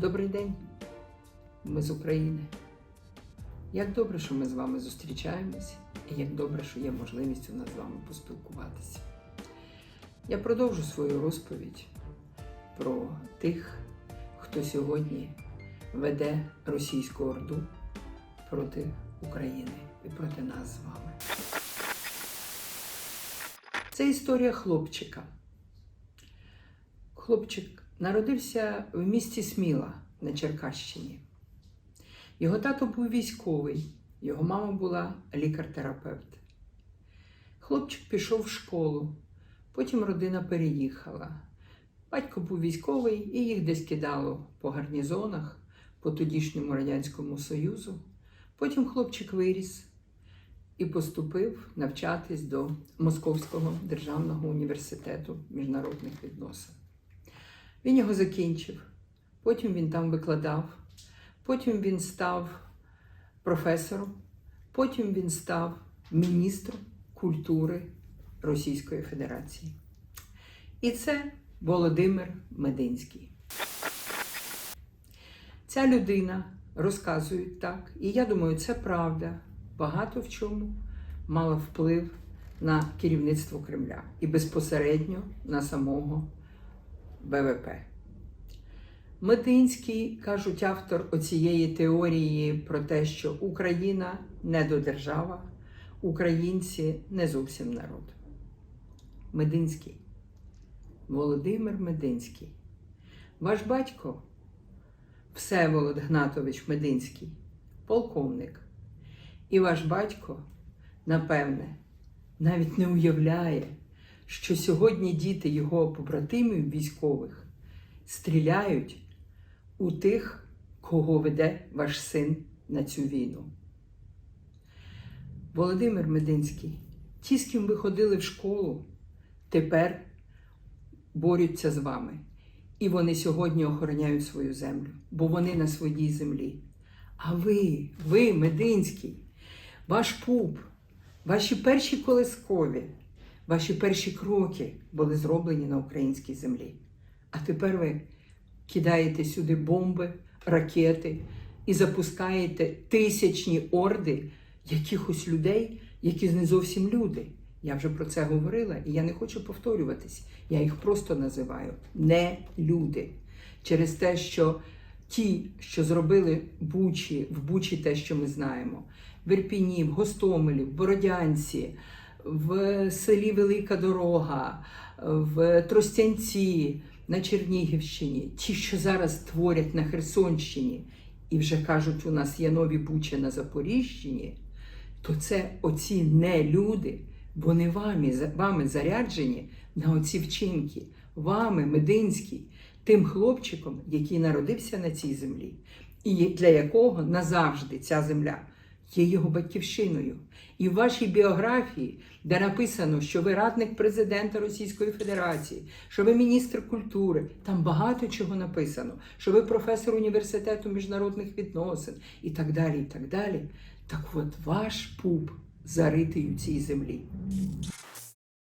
Добрий день, ми з України. Як добре, що ми з вами зустрічаємось, і як добре, що є можливість у нас з вами поспілкуватися. Я продовжу свою розповідь про тих, хто сьогодні веде російську орду проти України і проти нас з вами. Це історія хлопчика. Хлопчик народився в місті Сміла на Черкащині. Його тато був військовий, його мама була лікар-терапевт. Хлопчик пішов в школу, потім родина переїхала. Батько був військовий і їх десь кидало по гарнізонах, по тодішньому Радянському Союзу. Потім хлопчик виріс і поступив навчатись до Московського державного університету міжнародних відносин. Він його закінчив, потім він там викладав, потім він став професором, потім він став міністром культури Російської Федерації. І це Володимир Мединський. Ця людина розказує так, і я думаю, це правда. Багато в чому мала вплив на керівництво Кремля і безпосередньо на самого БВП. Мединський, кажуть автор оцієї теорії про те, що Україна недодержава, українці не зовсім народ. Мединський. Володимир Мединський. Ваш батько Всеволод Гнатович Мединський, полковник. І ваш батько, напевне, навіть не уявляє, що сьогодні діти його побратимів військових стріляють у тих, кого веде ваш син на цю війну. Володимир Мединський, ті, з ким ви ходили в школу, тепер борються з вами. І вони сьогодні охороняють свою землю, бо вони на своїй землі. А ви, ви, Мединський, ваш пуп, ваші перші колискові, ваші перші кроки були зроблені на українській землі. А тепер ви кидаєте сюди бомби, ракети і запускаєте тисячні орди якихось людей, які не зовсім люди. Я вже про це говорила, і я не хочу повторюватись. Я їх просто називаю не люди. Через те, що ті, що зробили Бучі, в Бучі те, що ми знаємо, в Ірпіні, в Гостомелі, в Бородянці, в селі Велика Дорога, в Тростянці, на Чернігівщині, ті, що зараз творять на Херсонщині, і вже кажуть, у нас є нові Бучі на Запоріжчині, то це оці не люди. Вони вами, вами заряджені на оці вчинки, вами, Мединський, тим хлопчиком, який народився на цій землі, і для якого назавжди ця земля є його батьківщиною. І в вашій біографії, де написано, що ви радник президента Російської Федерації, що ви міністр культури, там багато чого написано, що ви професор університету міжнародних відносин і так далі. і Так далі. Так от ваш пуп заритий у цій землі.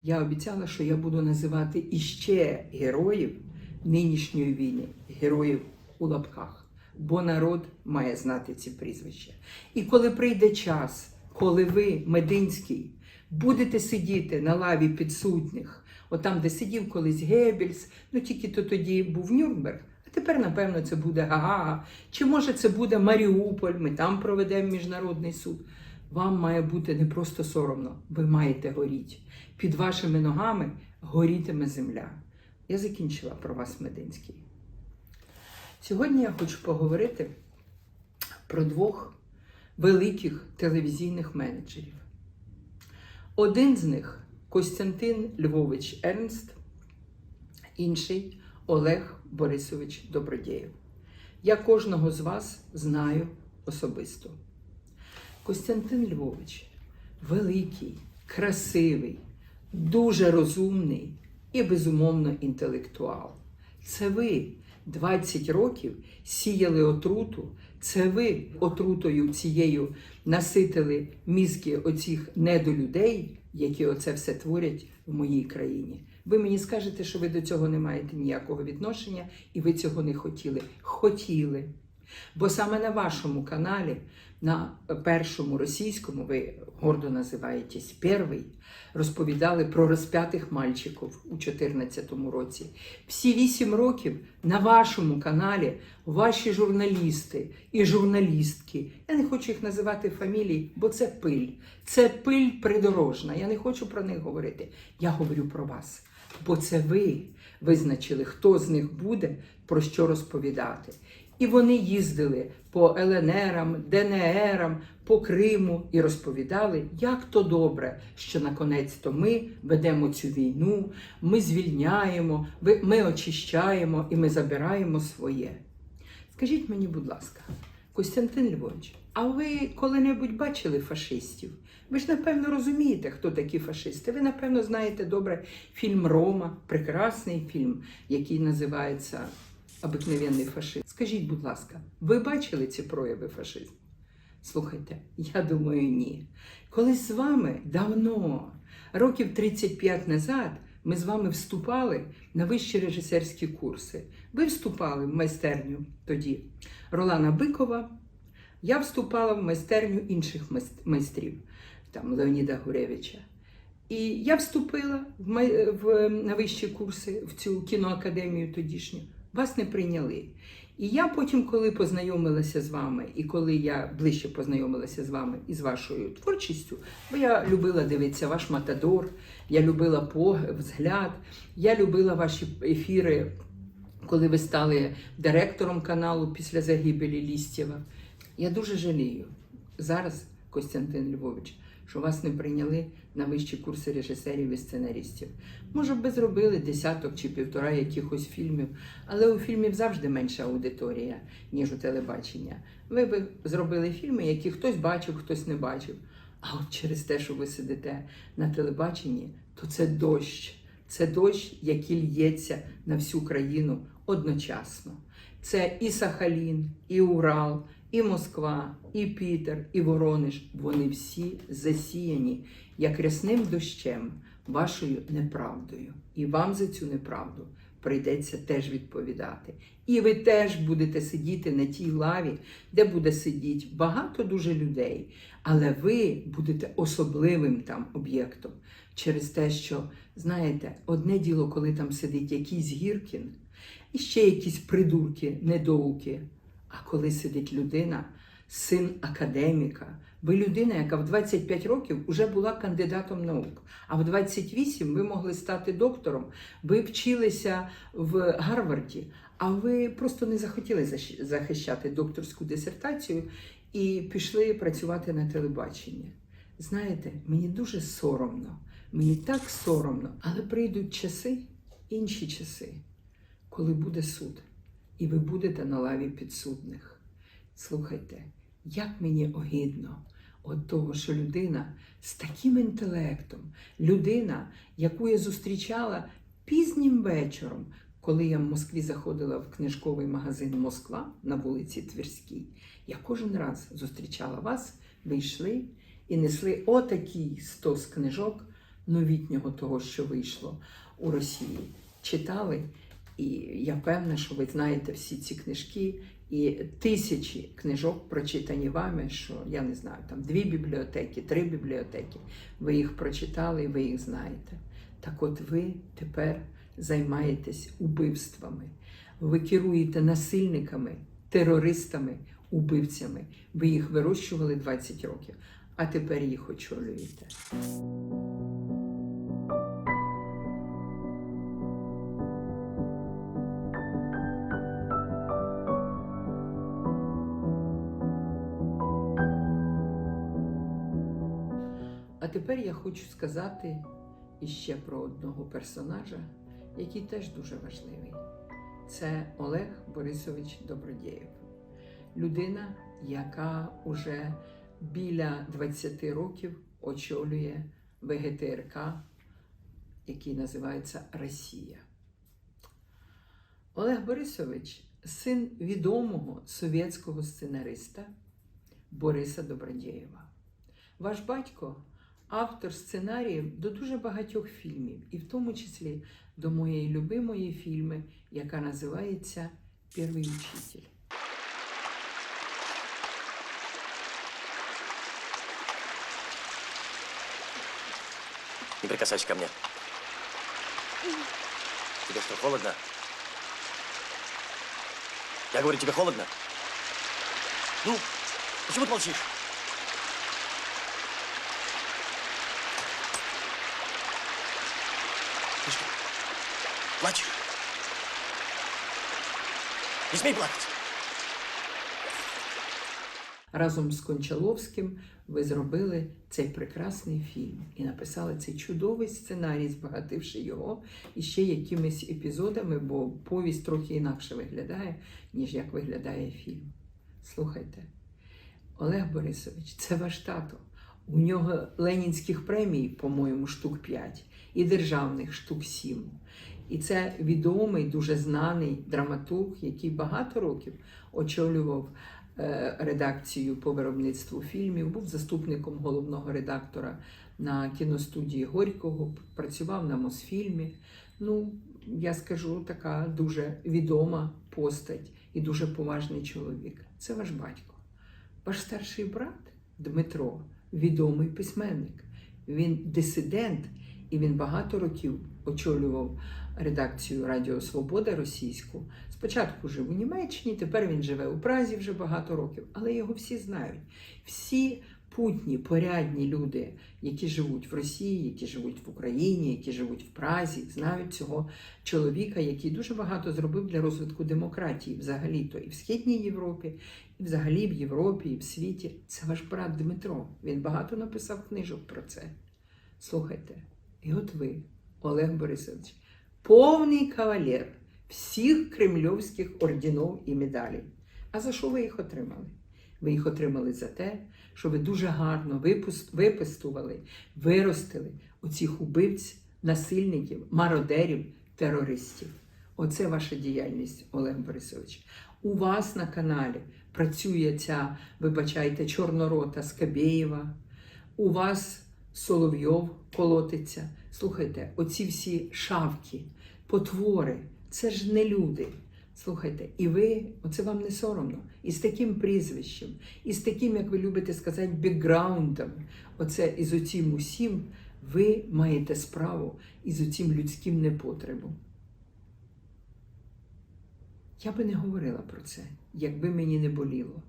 Я обіцяла, що я буду називати іще героїв нинішньої війни, героїв у лапках, бо народ має знати ці прізвища. І коли прийде час, коли ви, Мединський, будете сидіти на лаві підсудних, отам, де сидів колись Геббельс, ну тільки то тоді був Нюрнберг, а тепер, напевно, це буде Гагага, чи може це буде Маріуполь, ми там проведемо міжнародний суд. Вам має бути не просто соромно, ви маєте горіти. Під вашими ногами горітиме земля. Я закінчила про вас, Мединський. Сьогодні я хочу поговорити про двох великих телевізійних менеджерів. Один з них Костянтин Львович Ернст, інший Олег Борисович Добродєєв. Я кожного з вас знаю особисто. Костянтин Львович великий, красивий, дуже розумний і, безумовно, інтелектуал. Це ви 20 років сіяли отруту, це ви отрутою цією наситили мізки оцих недолюдей, які оце все творять в моїй країні. Ви мені скажете, що ви до цього не маєте ніякого відношення, і ви цього не хотіли. Хотіли. Бо саме на вашому каналі, на першому російському, ви гордо називаєтесь перший, розповідали про розп'ятих мальчиків у 2014 році. Всі вісім років на вашому каналі ваші журналісти і журналістки, я не хочу їх називати фамілії, бо це пиль. Це пиль придорожна. Я не хочу про них говорити. Я говорю про вас. Бо це ви визначили, хто з них буде про що розповідати. І вони їздили по ЛНРам, ДНРам, по Криму і розповідали, як то добре, що наконець то ми ведемо цю війну, ми звільняємо, ми очищаємо і ми забираємо своє. Скажіть мені, будь ласка, Костянтин Львович, а ви коли-небудь бачили фашистів? Ви ж напевно розумієте, хто такі фашисти. Ви, напевно, знаєте добре фільм Рома, прекрасний фільм, який називається Обикновенний фашизм. Скажіть, будь ласка, ви бачили ці прояви фашизму? Слухайте, я думаю, ні. Колись з вами давно, років 35 назад, ми з вами вступали на вищі режисерські курси. Ви вступали в майстерню тоді Ролана Бикова. Я вступала в майстерню інших майстрів, там Леоніда Гуревича. І я вступила в, май- в, на вищі курси в цю кіноакадемію тодішню. Вас не прийняли. І я потім, коли познайомилася з вами, і коли я ближче познайомилася з вами і з вашою творчістю, бо я любила дивитися ваш Матадор, я любила взгляд, я любила ваші ефіри, коли ви стали директором каналу після загибелі Лістєва. Я дуже жалію зараз, Костянтин Львович, що вас не прийняли на вищі курси режисерів і сценаристів. Може б зробили десяток чи півтора якихось фільмів, але у фільмів завжди менша аудиторія, ніж у телебачення. Ви б зробили фільми, які хтось бачив, хтось не бачив. А от через те, що ви сидите на телебаченні, то це дощ. Це дощ, який лється на всю країну одночасно. Це і Сахалін, і Урал, і Москва, і Пітер, і Воронеж. Вони всі засіяні як рясним дощем вашою неправдою. І вам за цю неправду прийдеться теж відповідати. І ви теж будете сидіти на тій лаві, де буде сидіти багато дуже людей, але ви будете особливим там об'єктом через те, що, знаєте, одне діло, коли там сидить якийсь Гіркін, і ще якісь придурки, недоуки. А коли сидить людина, син академіка, ви людина, яка в 25 років вже була кандидатом наук, а в 28 ви могли стати доктором, ви вчилися в Гарварді, а ви просто не захотіли захищати докторську дисертацію і пішли працювати на телебаченні. Знаєте, мені дуже соромно, мені так соромно, але прийдуть часи, інші часи, коли буде суд, і ви будете на лаві підсудних. Слухайте, як мені огидно от того, що людина з таким інтелектом, людина, яку я зустрічала пізнім вечором, коли я в Москві заходила в книжковий магазин Москва на вулиці Тверській, я кожен раз зустрічала вас, ви йшли і несли отакий стос книжок новітнього того, що вийшло у Росії. Читали, і я певна, що ви знаєте всі ці книжки, і тисячі книжок прочитані вами, що я не знаю, там дві бібліотеки, три бібліотеки. Ви їх прочитали ви їх знаєте. Так от ви тепер займаєтесь убивствами. Ви керуєте насильниками, терористами, убивцями. Ви їх вирощували 20 років, а тепер їх очолюєте. Хочу сказати іще про одного персонажа, який теж дуже важливий. Це Олег Борисович Добродєєв. Людина, яка уже біля 20 років очолює ВГТРК, який називається Росія. Олег Борисович син відомого совєтського сценариста Бориса Добродєєва. Ваш батько автор сценаріїв до дуже багатьох фільмів, і в тому числі до моєї любимої фільми, яка називається Перший учитель. Не прикасайся ко мне. Тебе что, холодно? Я говорю, тебе холодно? Ну, почему ты молчишь? Плачешь? Не смей плакать. Разом з Кончаловським ви зробили цей прекрасний фільм і написали цей чудовий сценарій, збагативши його і ще якимись епізодами, бо повість трохи інакше виглядає, ніж як виглядає фільм. Слухайте, Олег Борисович, це ваш тато. У нього ленінських премій, по-моєму, штук 5, і державних штук 7. І це відомий, дуже знаний драматург, який багато років очолював е, редакцію по виробництву фільмів, був заступником головного редактора на кіностудії Горького, працював на Мосфільмі. Ну, я скажу, така дуже відома постать і дуже поважний чоловік. Це ваш батько. Ваш старший брат Дмитро відомий письменник. Він дисидент, і він багато років очолював редакцію Радіо Свобода російську. Спочатку жив у Німеччині, тепер він живе у Празі вже багато років, але його всі знають. Всі путні, порядні люди, які живуть в Росії, які живуть в Україні, які живуть в Празі, знають цього чоловіка, який дуже багато зробив для розвитку демократії, взагалі-то і в Східній Європі, і взагалі в Європі, і в світі. Це ваш брат Дмитро. Він багато написав книжок про це. Слухайте, і от ви, Олег Борисович, повний кавалер всіх кремльовських орденів і медалей. А за що ви їх отримали? Ви їх отримали за те, що ви дуже гарно випус- випистували, виростили оцих убивць, насильників, мародерів, терористів. Оце ваша діяльність, Олег Борисович. У вас на каналі працює ця, вибачайте, чорнорота Скабєєва. У вас Соловйов колотиться. Слухайте, оці всі шавки, потвори, це ж не люди. Слухайте, і ви, оце вам не соромно, і з таким прізвищем, і з таким, як ви любите сказати, бекграундом, оце із оцім усім, ви маєте справу із оцім людським непотребом. Я би не говорила про це, якби мені не боліло.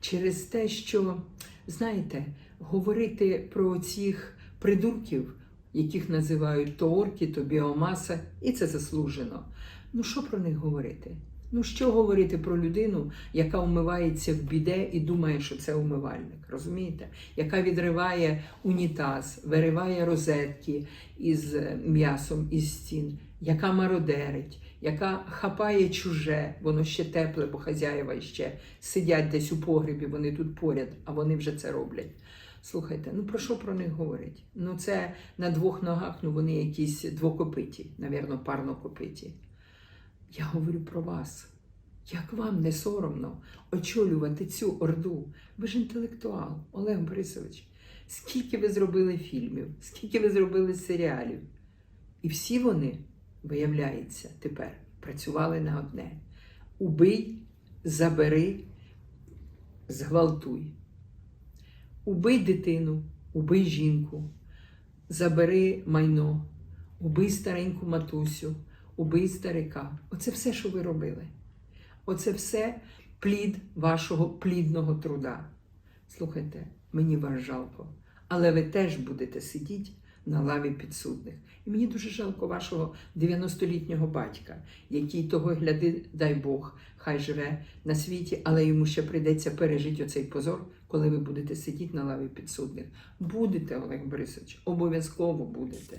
Через те, що, знаєте, говорити про цих придурків, яких називають то орки, то біомаса, і це заслужено. Ну що про них говорити? Ну що говорити про людину, яка умивається в біде і думає, що це умивальник, розумієте? Яка відриває унітаз, вириває розетки із е, м'ясом із стін, яка мародерить, яка хапає чуже, воно ще тепле, бо хазяєва ще сидять десь у погребі, вони тут поряд, а вони вже це роблять. Слухайте, ну про що про них говорять? Ну це на двох ногах, ну вони якісь двокопиті, навірно, парнокопиті. Я говорю про вас. Як вам не соромно очолювати цю орду? Ви ж інтелектуал, Олег Борисович. Скільки ви зробили фільмів, скільки ви зробили серіалів? І всі вони, виявляється, тепер працювали на одне: убий, забери, зґвалтуй. Убий дитину, убий жінку, забери майно, убий стареньку матусю, убий старика. Оце все, що ви робили. Оце все плід вашого плідного труда. Слухайте, мені вас жалко, але ви теж будете сидіти на лаві підсудних. І мені дуже жалко вашого 90-літнього батька, який того гляди, дай Бог, хай живе на світі, але йому ще прийдеться пережити оцей позор, коли ви будете сидіти на лаві підсудних. Будете, Олег Борисович, обов'язково будете.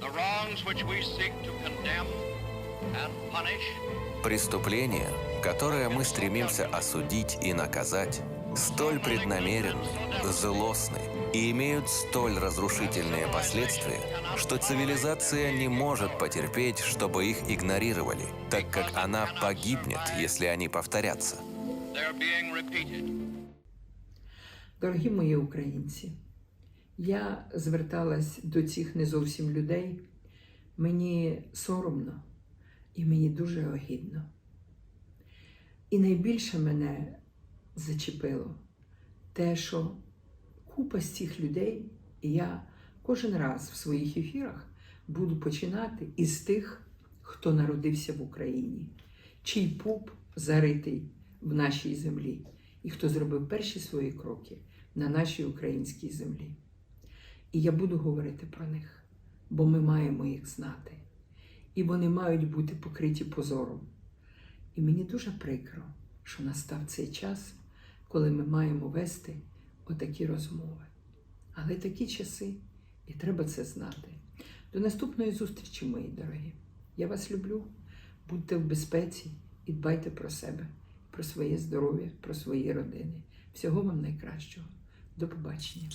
The wrongs which we seek to condemn and punish Преступления, которые мы стремимся осудить и наказать, столь преднамеренны, злостны и имеют столь разрушительные последствия, что цивилизация не может потерпеть, чтобы их игнорировали, так как она погибнет, если они повторятся. they're being repeated. Дорогі мої українці, Я зверталась до цих не зовсім людей. Мені соромно і мені дуже огідно. І найбільше мене зачепило те, що купа з цих людей, і я кожен раз в своїх ефірах буду починати із тих, хто народився в Україні, чий пуп заритий в нашій землі, і хто зробив перші свої кроки на нашій українській землі. І я буду говорити про них, бо ми маємо їх знати. І вони мають бути покриті позором. І мені дуже прикро, що настав цей час, коли ми маємо вести отакі розмови. Але такі часи, і треба це знати. До наступної зустрічі, мої дорогі. Я вас люблю. Будьте в безпеці і дбайте про себе, про своє здоров'я, про свої родини. Всього вам найкращого. До побачення.